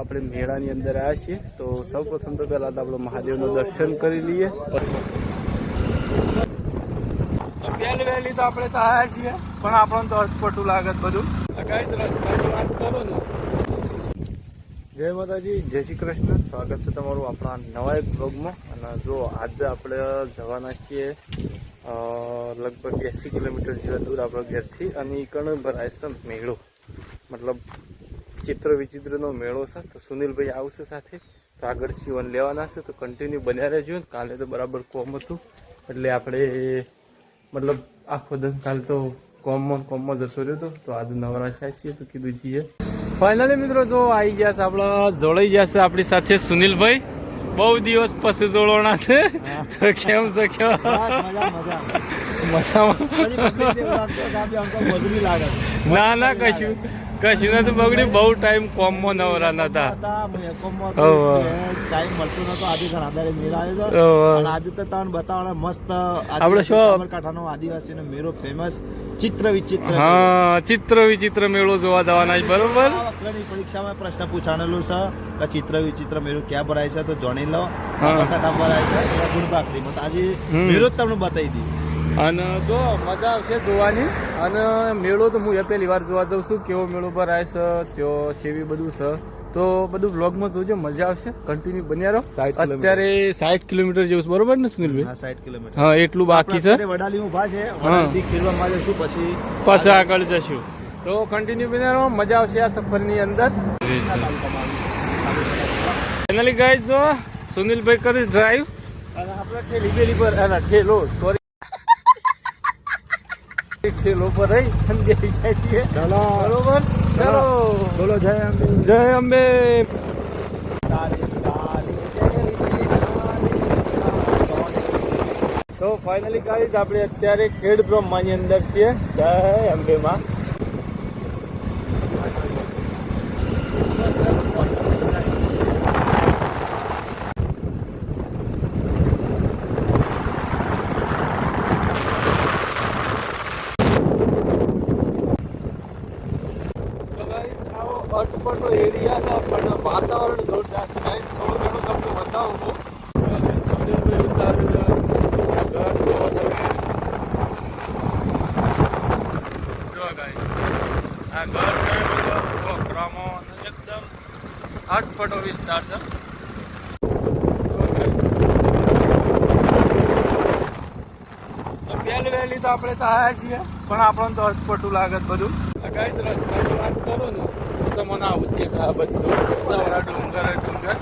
આપણે મેળાની અંદર આવ્યા છીએ. તો સૌ પ્રથમ તો પહેલાં તો આપણે મહાદેવનું દર્શન કરી લઈએ. વહેલી વહેલી તો આપણે તો આવ્યા છીએ પણ આપણને તો અટપટું લાગત બધું. કઈ રસ્તાની વાત કરો ને. જય માતાજી જય શ્રી કૃષ્ણ. સ્વાગત છે તમારું આપણા નવા એક બ્લોગમાં અને જો આજે આપણે જવાના છીએ લગભગ એંસી કિલોમીટર જેવા દૂર આપણા ઘેરથી અને કણ ભરાય છે મેળો. મતલબ ચિત્ર વિચિત્રનો મેળો છે. તો સુનિલભાઈ આવશે સાથે. તો આગળ જીવન લેવાના છે. તો કન્ટિન્યુ બન્યા રહેજો. કાલે તો બરાબર કોમ હતું. એટલે આપણે મતલબ આખો દસ કાલ તો કોમમાં કોમમાં જશો રહ્યો હતો. તો આજે નવરા થાય છીએ. તો કીધું જઈએ ફાઇનલી મિત્રો જો આવી ગયા છે આપણા જોડાઈ ગયા છે આપણી સાથે સુનિલભાઈ. બહુ દિવસ પછી જોડવાના છે. તો કેમ છે? કેમ મજામાં. ના ના કશું. કશું નથી બગડ્યું બહુ ટાઈમ કોમમાં નવરા નતા ટાઈમ મળતો નતો આજે ઘણા દાડે મેળા આવ્યો હતો આજે તો તમને બતાવવાના મસ્ત આપણે શું? સાબરકાંઠાનો આદિવાસીનો મેળો ફેમસ ચિત્ર વિચિત્ર હા ચિત્ર વિચિત્ર મેળો જોવા જવાના છે બરોબર? પરીક્ષામાં પ્રશ્ન પૂછાણેલું છે કે ચિત્ર વિચિત્ર મેળો ક્યાં ભરાય છે તો જાણી લો. સાબરકાંઠા ભરાય છે એવા ગુણબાકરીમાં આજે મેળો જ તમને બતાવી દી અને જો મજા આવશે જોવાની. અને મેળો તો હું એ પહેલી વાર જોવા જઉં છું. કેવો મેળો ભરાય છે કેવો સેવી બધું છે. તો બધું બ્લોગમાં જોજો મજા આવશે. કન્ટિન્યુ બન્યા રહો. અત્યારે સાઠ કિલોમીટર જેવું બરોબર ને સુનિલભાઈ? સાઠ કિલોમીટર. હા એટલું બાકી છે. વડાલી ઊભા છે. પછી પાછા આગળ. જશું. તો કન્ટિન્યુ બન્યા રહો. મજા આવશે આ સફરની અંદર. ફાઇનલી ગાઈઝ જો સુનિલભાઈ કરીશ ડ્રાઈવ અને આપણે ઠેલી પર સોરી ઠેલો પર રહી અને જઈ જાય છીએ ચલો. બરોબર? ચલો. બોલો જય અંબે. જય અંબે. તો ફાઇનલી ગાઈઝ આપણે અત્યારે ખેડ બ્રહ્માની અંદર છીએ. જય અંબેમાં તો guys, આવો અટપટો એરિયા છે પણ વાતાવરણ જોરદાર છે guys. થોડું ઘણું તમને બતાવું હું. તો સુનિલભાઈ ઉતારેલું આ ઘર જુઓ તમે. જુઓ guys. આ ઘર કયો બધો છોકરામો અને એકદમ અટપટો વિસ્તાર છે જુઓ guys. તો પહેલી વહેલી તો આપણે તો આવ્યા છીએ પણ આપણને તો અટપટું લાગત બધું. કાંઈ કઈ રસ્તાની વાત કરો ને તો મને આવું જ દેખાય બધું સવરા ડુંગર ડુંગર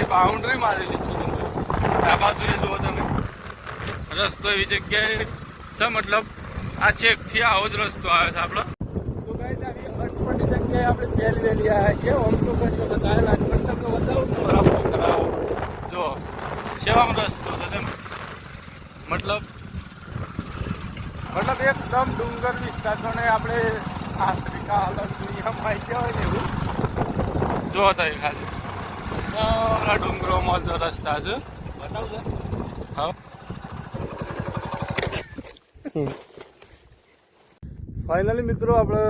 એ બાઉન્ડ્રી મારેલી છે ડુંગર. આ બાજુ એ જુઓ તમે રસ્તો એવી જગ્યાએ છે મતલબ આ છેકથી આવો જ રસ્તો આવે છે આપણો. તો ગાઈસ આવી અટપટી જગ્યાએ આપણે પહેલી વહેલી આવ્યા છીએ ઓમ તો કશું બતાવે રાજકોટ તમને બતાવું ને જો સેવામાં રસ્તો છે તેમ. મતલબ એકદમ ડુંગર વિસ્તાર છે આપણે આફ્રિકા અલગ દુનિયામાં ગયા હોય ને એવું. જો થાય ખાલી. ઓલા ડુંગરોમાં જો રસ્તા છે. બતાવજો. હા. ફાઇનલી મિત્રો આપણે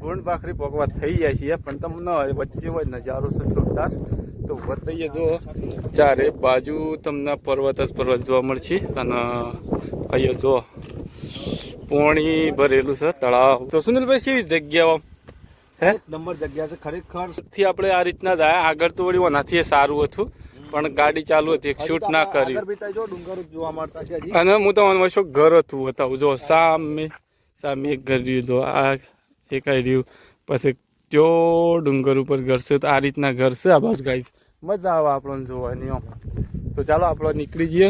ગુણ ભાખરી પકવા થઈ જાય છીએ પણ તમને વચ્ચે હોય નજારો છે જોરદાર. તો બતાવીએ જો ચારે બાજુ તમને પર્વત જ પર્વત જોવા મળશે. અને અહીંયા જો પોણી ભરેલું છે તળાવ. તો સુનિલભાઈ શી જગ્યાઓ? હે? નંબર જગ્યા છે ખરેખર. થી આપણે આ રીતના જાય આગળ તો વળી ઓનાથી સારું હતું પણ ગાડી ચાલુ હતી એક શૂટ ના કરી. અને હું તમને શું ઘર હતું બતાવું. જો સામે સામે એક ઘર રહ્યું જો આ એક રહ્યું પછી ત્યો ડુંગર ઉપર ઘર છે તો આ રીતના ઘર છે આ બાજુ ગાઈ મજા આવે આપણને જોવાની તો ચાલો આપણે નીકળી જઈએ.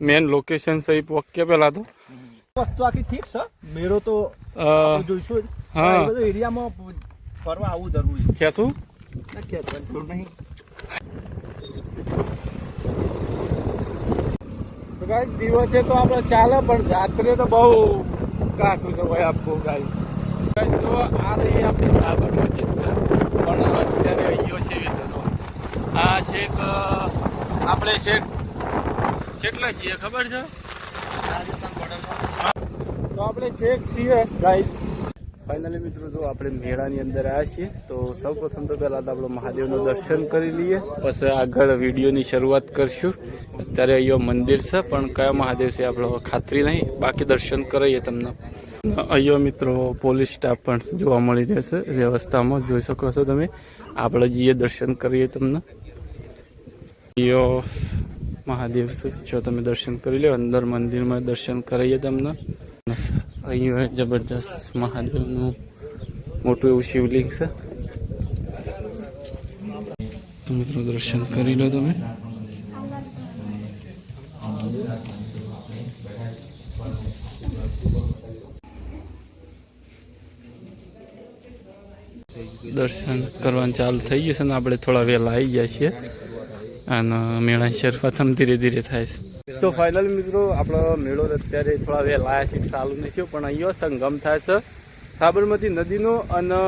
મેન લોકેશન સહિત પહેલાં પહેલા તો. વસ્તુ આખી ઠીક છે. મેળો તો જોઈશું હા. બધો એરિયામાં ફરવા આવવું જરૂરી છે. ખેંચું. ના, નહીં. ગાઈસ દિવસે તો આપણે ચાલે પણ રાત્રે તો બહુ કાઠું છે ભાઈ આપવું ગાઈસ જો આ રહી આપણી સાબરમતી છે. પણ અત્યારે અહીંયો છે એ જતો આ છેક આપણે છેક કેટલા છીએ ખબર છે? તો આપણે છેક છીએ ગાઈસ ફાઇનલી મિત્રો, જો આપણે મેળાની અંદર આવ્યા છીએ, તો સૌ પ્રથમ તો પહેલા તો આપણે મહાદેવનું દર્શન કરી લઈએ. પછી આગળ વિડીયોની શરૂઆત કરશું. અત્યારે અહીંયા મંદિર છે, પણ કયા મહાદેવ છે આપણે ખાતરી નહીં. બાકી દર્શન કરાવીએ તમને. અહીંયા મિત્રો, પોલીસ સ્ટાફ પણ જોવા મળી રહેશે વ્યવસ્થામાં. જોઈ શકો છો તમે. આપણે જઈએ, દર્શન કરીએ તમને. અહીંયા મહાદેવ જો તમે દર્શન કરી લો, અંદર મંદિરમાં દર્શન કરાવીએ તમને. અહીંયા જબરજસ્ત મહાદેવનું મોટું એવું શિવલિંગ છે. મિત્રો દર્શન કરી લો તમે. દર્શન કરવાનું ચાલુ થઈ ગયું છે ને આપણે થોડા વહેલા આવી ગયા છીએ. અને મેળાની શરૂઆત ધીરે ધીરે થાય છે. તો ફાઇનલ મિત્રો, આપણો મેળો અત્યારે થોડા વહેલા છે ચાલુ નથી થયો, પણ અહીંયા સંગમ થાય છે. સાબરમતી નદીનો અને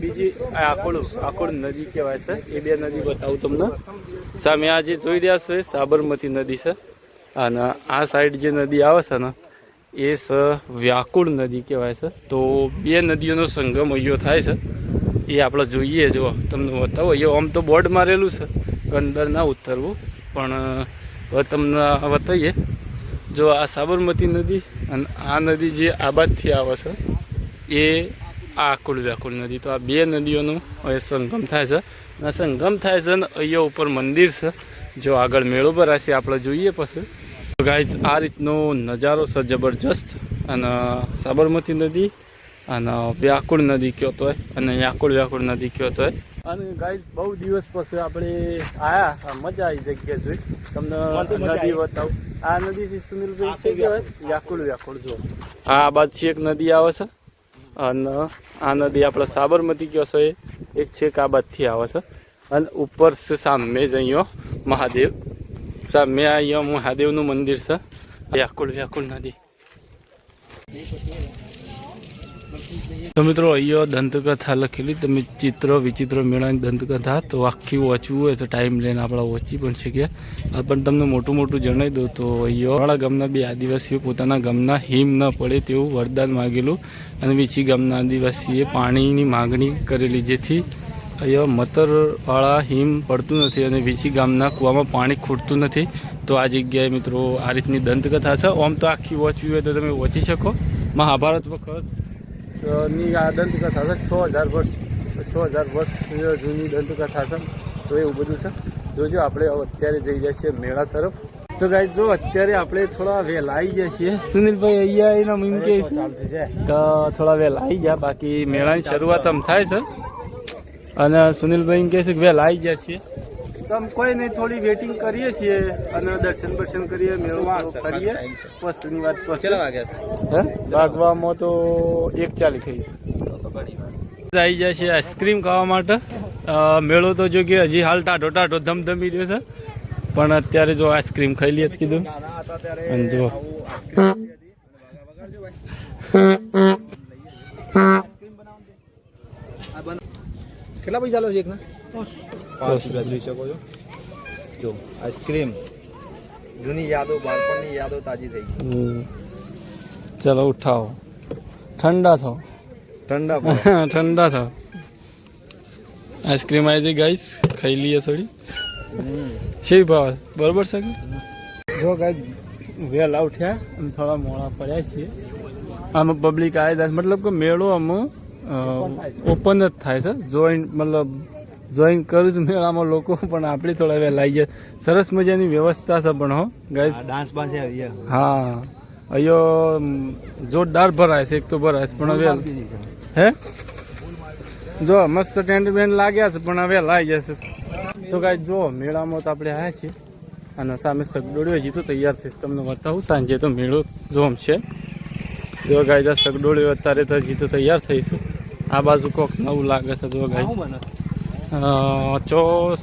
બીજી આકોડ આકોડ નદી કહેવાય છે. એ બે નદી બતાવું તમને. સામે આ જે જોઈ રહ્યા છો સાબરમતી નદી છે. અને આ સાઈડ જે નદી આવે છે ને, એ છે વ્યાકુળ નદી કહેવાય છે. તો બે નદીઓનો સંગમ અહીંયા થાય છે. એ આપણે જોઈએ, જો તમને બતાવો. અહીંયા આમ તો બોર્ડ મારેલું છે ગંદર ના ઉતરવું. પણ તો તમને બતાવીએ. જો આ સાબરમતી નદી અને આ નદી જે આબાદથી આવે છે, એ આકુળ વ્યાકુળ નદી. તો આ બે નદીઓનું અહીં સંગમ થાય છે. અને સંગમ થાય છે ને અહીંયા ઉપર મંદિર છે. જો આગળ મેળો ભરાશે, આપણે જોઈએ પછી. ગાઈઝ, આ રીતનો નજારો છે જબરજસ્ત. અને સાબરમતી નદી અને વ્યાકુળ નદી કયો તોય અને યાકુળ વ્યાકુળ નદી કયો તોય અને ગાઈઝ બહુ દિવસ પછી આપણે આયા. મજા આવી જગ્યા જોઈ. તમને નદી બતાવું. આ નદી છે સુનિલભાઈ છે કહેવાય વ્યાકુળ. વ્યાકુળ જો આ બાજુ એક નદી આવે છે. અને આ નદી આપણે સાબરમતી કહો છો એ? એક છેક આ બાજુથી આવે છે. અને ઉપર છે સામે જ અહીંયા મહાદેવ. સામે અહીંયા મહાદેવનું મંદિર છે. વ્યાકુળ વ્યાકુળ નદી. તો મિત્રો, અહીંયા દંતકથા લખેલી. તમે ચિત્ર, વિચિત્ર મેળાની દંતકથા તો આખી વાંચવું હોય તો ટાઈમ લઈને આપણે વાંચી પણ શકીએ. પણ તમને મોટું મોટું જણાવી દઉં તો અહીંયા વાળા ગામના બે આદિવાસીઓ પોતાના ગામના હિમ ન પડે તેવું વરદાન માગેલું અને વીછી ગામના આદિવાસીએ પાણીની માગણી કરેલી જેથી અહીંયા મતરવાળા હિમ પડતું નથી અને વીછી ગામના કૂવામાં પાણી ખૂટતું નથી. તો આ જગ્યાએ મિત્રો આ રીતની દંતકથા છે. આમ તો આખી વાંચવી હોય તો તમે વાંચી શકો. મહાભારત વખત ની આ દંતકથા છે. છ હજાર વર્ષ છ હજાર વર્ષ જૂની દંતકથા છે. તો એવું બધું છે. જોજો આપણે અત્યારે જઈ જાય છીએ મેળા તરફ. તો ગાય જો અત્યારે આપણે થોડા વહેલા આવી ગયા છીએ. સુનિલભાઈ અહીંયા એના મીમ કે થોડા વહેલા આવી ગયા બાકી મેળાની શરૂઆત આમ થાય છે. અને સુનિલભાઈ એમ કહે છે કે વહેલા આવી ગયા છીએ. તો આમ કોઈ નહીં થોડી વેટિંગ કરીએ છીએ અને દર્શન બર્શન કરીએ મેળો કરીએ. પછીની વાત કેટલા વાગ્યા હે? ભાગવામાં તો એક ચાલી થઈ આવી જાય છે આઈસ્ક્રીમ ખાવા માટે. મેળો તો જો કે હજી હાલ ટાઢો ટાઢો ધમધમી રહ્યો છે. પણ અત્યારે જો આઈસ્ક્રીમ ખાઈ લઈએ કીધું. અને જો. કેટલા પૈસા લો છે એકના? પાંચ રૂપિયા જોઈ શકો છો. જો આઈસ્ક્રીમ. જૂની યાદો બાળપણની યાદો તાજી થઈ ગઈ. ચલો ઉઠાવો. ઠંડા થો ઠંડા ઠંડા થો આઈસ્ક્રીમ આવી જઈ ગાઈસ ખાઈ લઈએ થોડી. શેવી ભાવ? બરોબર છે જો ગાઈ વહેલા ઉઠ્યા અને થોડા મોડા પડ્યા છીએ. આમાં પબ્લિક આવી જાય. મતલબ કે મેળો આમાં ઓપન જ થાય છે. જોઈન મતલબ જોઈન કરું છું. મેળામાં લોકો પણ આપણે થોડા વહેલા આવી ગયા. સરસ મજાની વ્યવસ્થા છે પણ હો ગાઈસ ડાન્સ પાસે આવી હા. અયો જોરદાર ભરાય છે. એક તો ભરાય છે પણ હવે હે? જો મસ્ત ટેન્ટ બેન્ટ લાગ્યા છે પણ હવે લાઈ જશે તો કાંઈ જો મેળામાં તો આપણે આવ્યા છીએ. અને સામે સગડોળીઓ હજી તો તૈયાર થઈશ તમને બતાવું સાંજે તો મેળો જોમ છે. જો ગાય સગડોળીઓ અત્યારે તો હજી તો તૈયાર થઈ છે. આ બાજુ કોક નવું લાગે છે જો ગાય ચોસ.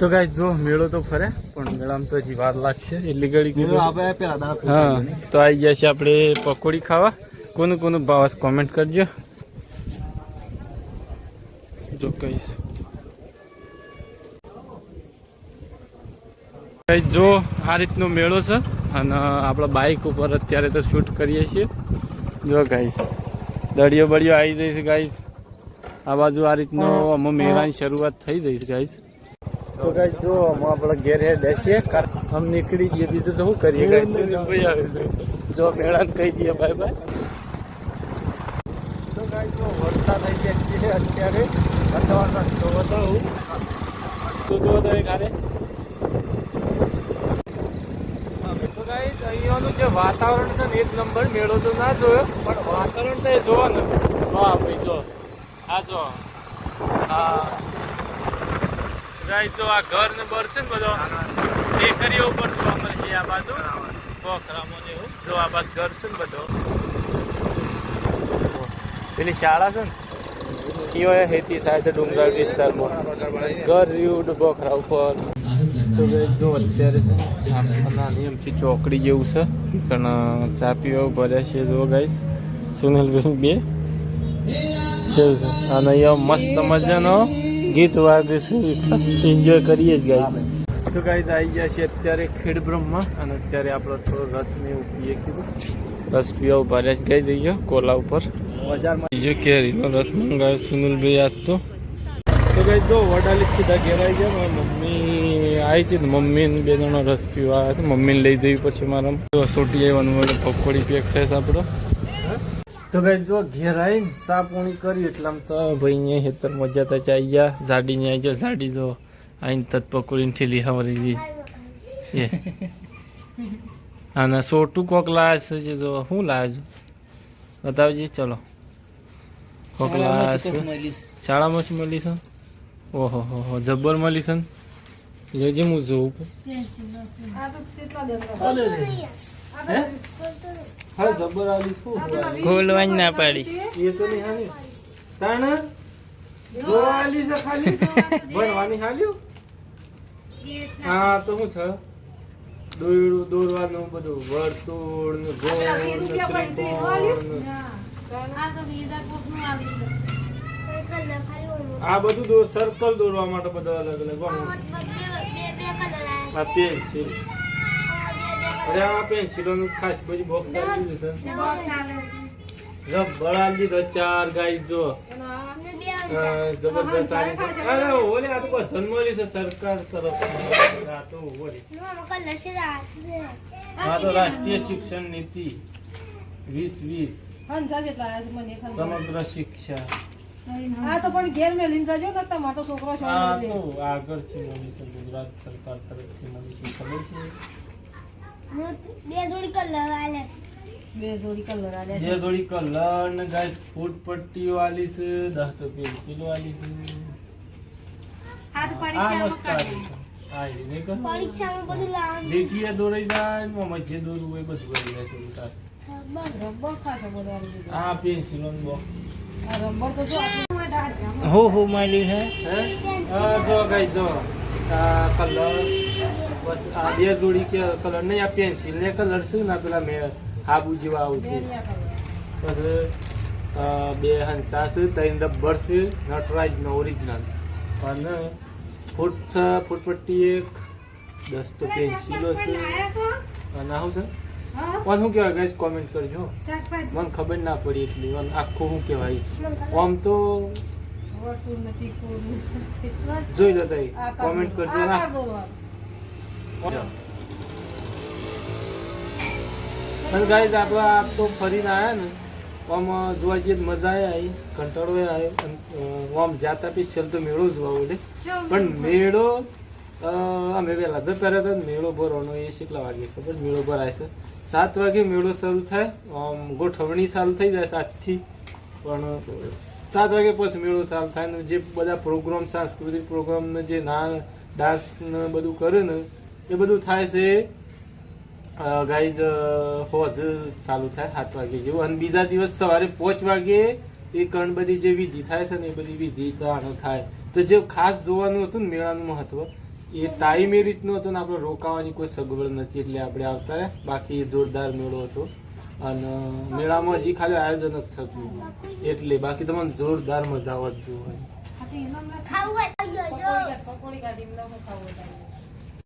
તો ગાઈ જો મેળો તો ફરે પણ મેળામાં તો હજી વાર લાગશે. એટલી ઘડી હા તો આવી ગયા છે આપણે પકોડી ખાવા. કોનું કોનું ભાવ કોમેન્ટ કરજો. જો કહીશ જો આ રીતનો મેળો છે અને આપણા બાઇક ઉપર અત્યારે તો શૂટ કરીએ છીએ. જો ગાઈસ દળિયો બળિયો આવી જઈશ ગાઈસ આ બાજુ આ રીતનો અમે મેળાની શરૂઆત થઈ જઈશ ગાઈસ તો ગાઈસ જો આપણે ઘેર હે બેસીએ આમ નીકળી જઈએ. બીજું તો શું કરીએ ગાઈસ જો મેળાને કહી દઈએ ભાઈ ભાઈ તો ગાઈસ જો વરસાદ થઈ ગયા છે અત્યારે. વાતાવરણ રસ્તો બતાવું તો જો તો એક હારે તો ગાઈસ જે વાતાવરણ છે ને એક નંબર મેળો તો ના જોયો, પણ વાતાવરણ તો એ જોવો ને વાહ ભાઈ, જો. આ જો. આ તો આ ઘર ને બર છે ને બધો. ટેકરીઓ ઉપર જોવા મળે છે આ બાજુ. પોખરામો ને એવું. જો આ બાજુ ઘર છે ને બધો. પેલી શાળા છે ને? કયો હેતી થાય છે ડુંગરાળ વિસ્તારમાં. ઘર રહ્યું બોખરા ઉપર. તો જો અત્યારે ચોકડી જેવું છે. પણ ચા પીવા ભર્યા છે જો ગાઈસ સુનિલભાઈ બે. છે? અને અહીંયા મસ્ત મજાનો ગીત વાગે છે. એન્જોય કરીએ જ ગાઈસ તો ગાઈસ આવી ગયા છે અત્યારે ખેડ બ્રહ્મા અને અત્યારે આપણે થોડો રસ ને પીએ કીધું. રસ પીવા ભર્યા જ ગઈ જઈએ કોલા ઉપર. બજારમાં. કેરી કેરીનો રસ મંગાવ્યો સુનિલભાઈ આજ તો. તો કઈ જો વડાલી સીધા ઘેર આવી ગયા. મારી મમ્મી આવી છે ને મમ્મી બે જણા રસ પીવા આવ્યા હતા. મમ્મીને લઈ જવી પછી મારા તો સોટી આવવાનું મળે પકોડી પેક થાય આપણો તો ભાઈ જો ઘેર આવીને સાફ પોણી કરી એટલે આમ તો ભાઈ અહીંયા હેતર મજા તો આવી ગયા. ઝાડી ને આવી જાય ઝાડી જો. આવીને તત પકોડીને ઠેલી હવરી દી. એ. અને સોટું કોક લાવે છે જે જો શું લાવે છે બતાવજી ચલો. કોક લાવે છે. શાળામાં જ મળી છે? ઓહો હો હો. જબ્બર મળી છે ને? લેજે હું જોઉં હા જબ્બર આલી શું ખોલવાની ના પાડી. એ તો નહીં હાલી. તાણ? જોવા છે ખાલી? ભણવાની હાલ્યું? હા તો શું છે? દોરડું દોરવાનું બધું. વર્તુળ ને ગોળ ને ત્રિકોણ ને આ બધું દો સર્કલ દોરવા માટે બધા અલગ અલગ. આ પેન્સિલ અરે આ પેન્સિલો નું ખાસ પછી બોક્સ આવી જશે રબર દીધો ચાર ગાઈ જો. જબરદસ્ત આવી છે. અરે ઓલે આ તો કોઈ જન્મલી છે સરકાર તરફ આ તો ઓલી. આ તો રાષ્ટ્રીય શિક્ષણ નીતિ. વીસ વીસ. સમગ્ર શિક્ષા આ તો પણ ઘેર મેં લીધા જો ને તમારો છોકરો આ તો આગળ છે મળી ગુજરાત સરકાર તરફથી મળી ખબર છે? બે જોડી કલર આલે બે કલર કલર ને ફૂટ છે તો પેન્સિલો છે. હાથ છે. પરીક્ષામાં બધું લાવવાનું. દેખીએ દોરાઈ જાય જે દોરવું હોય બધું છે હા પેન્સિલો ને બોક્સ હો હો હે. આ જો ગાય જો. કલર બસ આ બે જોડી કે કલર નહીં આ પેન્સિલ ને કલર છે ને પેલા મેં હાબુ જેવા આવશે પછી અ, બે હંસા છે ત્રણ રબર છે નટરાજ નો ઓરિજિનલ અને ફૂટ છે ફૂટપટ્ટી એક દસ તો પેન્સિલો છે. અને આ છે? પણ શું કહેવાય ગાઈસ કોમેન્ટ કરજો. મને ખબર ના પડી એટલી. વન આખું શું કહેવાય? આમ તો જોઈ લો તઈ કોમેન્ટ કરજો ના. પણ ગાઈસ આપણે આ તો ફરીને આવ્યા ને આમ જોવા જઈએ તો મજા આવી કંટાળો આવ્યો આમ જાતા પી છેલ્લે તો મેળો જોવા બોલે પણ મેળો અમે વહેલા તો પહેલા તો મેળો ભરવાનો એ કેટલા વાગે. ખબર? મેળો ભરાય છે. સાત વાગે મેળો શરૂ થાય. ગોઠવણી ચાલુ થઈ જાય સાતથી. પણ સાત વાગે પછી મેળો ચાલુ થાય ને જે બધા પ્રોગ્રામ સાંસ્કૃતિક પ્રોગ્રામને જે ના ડાન્સ ને બધું કરે ને, એ બધું થાય છે. ગાઈઝ હોજ ચાલુ થાય સાત વાગે જેવું. અને બીજા દિવસ સવારે પાંચ વાગે એ કણ બધી જે વિધિ થાય છે ને એ બધી વિધિ થાય. તો જે ખાસ જોવાનું હતું ને મેળાનું મહત્વ એ ટાઈમ એ રીતનો હતો ને આપણે રોકાવાની કોઈ સગવડ નથી એટલે આપણે આવતા રહ્યા. બાકી જોરદાર મેળો હતો. અને મેળામાં હજી ખાલી આયોજન જ થતું એટલે બાકી તમને જોરદાર મજા આવત જોવાની.